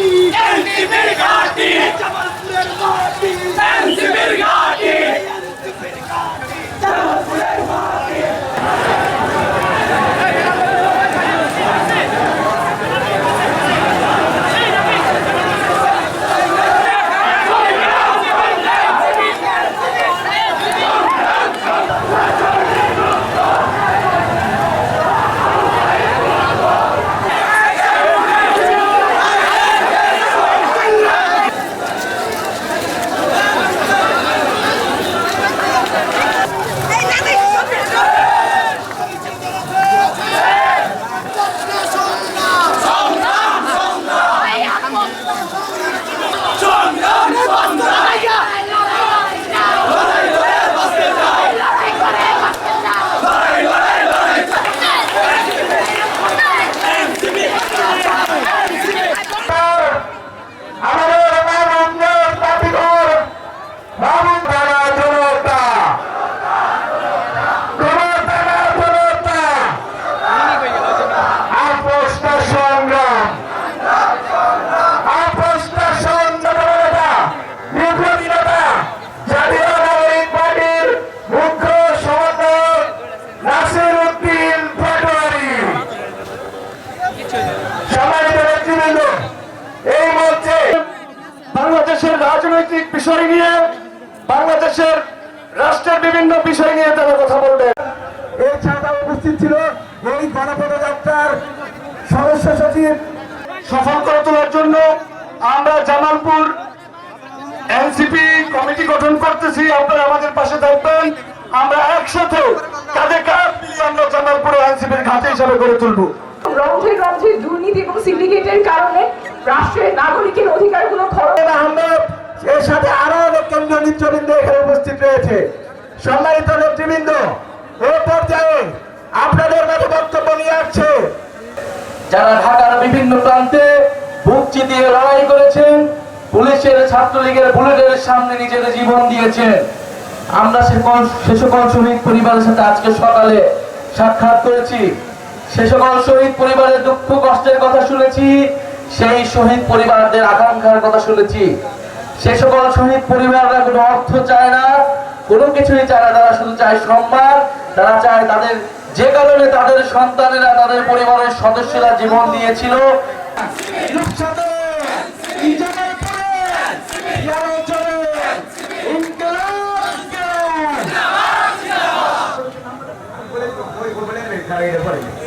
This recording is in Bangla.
ঘাটি এনসিপির বাংলাদেশের রাষ্ট্রের বিভিন্ন বিষয় নিয়ে তারা কথা বলবেন। এছাড়া উপস্থিত ছিল এই গণপদযাত্রার সদস্য সচিব। সফল করে তোলার জন্য আমরা জামালপুর এনসিপি কমিটি গঠন করতেছি আপনারা আমাদের পাশে থাকবেন। আমরা একসাথে কাঁধে কাঁধ মিলিয়ে আমরা জামালপুর এনসিপির ঘাটে হিসাবে গড়ে তুলবো। রন্ধ্রে রন্ধ্রে দুর্নীতি এবং সিন্ডিকেটের কারণে রাষ্ট্রের নাগরিকের অধিকারগুলো রয়েছে সম্মানিত নেতৃবৃন্দ, এ পর্যায়ে আপনাদের মাঝে বক্তব্য নিয়ে আসছে। যারা ঢাকার বিভিন্ন প্রান্তে বুক চিতিয়ে লড়াই করেছেন, পুলিশের ছাত্রলীগের বুলেটের সামনে নিজেদের জীবন দিয়েছেন। আমরা সকল- সে সকল শহীদ পরিবারের সাথে আজকে সকালে সাক্ষাৎ করেছি। সে সকল শহীদ পরিবারের দুঃখ, কষ্টের কথা শুনেছি, সেই শহীদ পরিবারদের আকাঙ্ক্ষার কথা শুনেছি। সে সকল শহীদ পরিবাররা কোনো অর্থ চায় না কোনো কিছুই চায় না তারা শুধু চায় সম্মান তারা চায় তাদের যে কারণে তাদের সন্তানেরা তাদের পরিবারের সদস্যরা জীবন দিয়েছিল Gracias.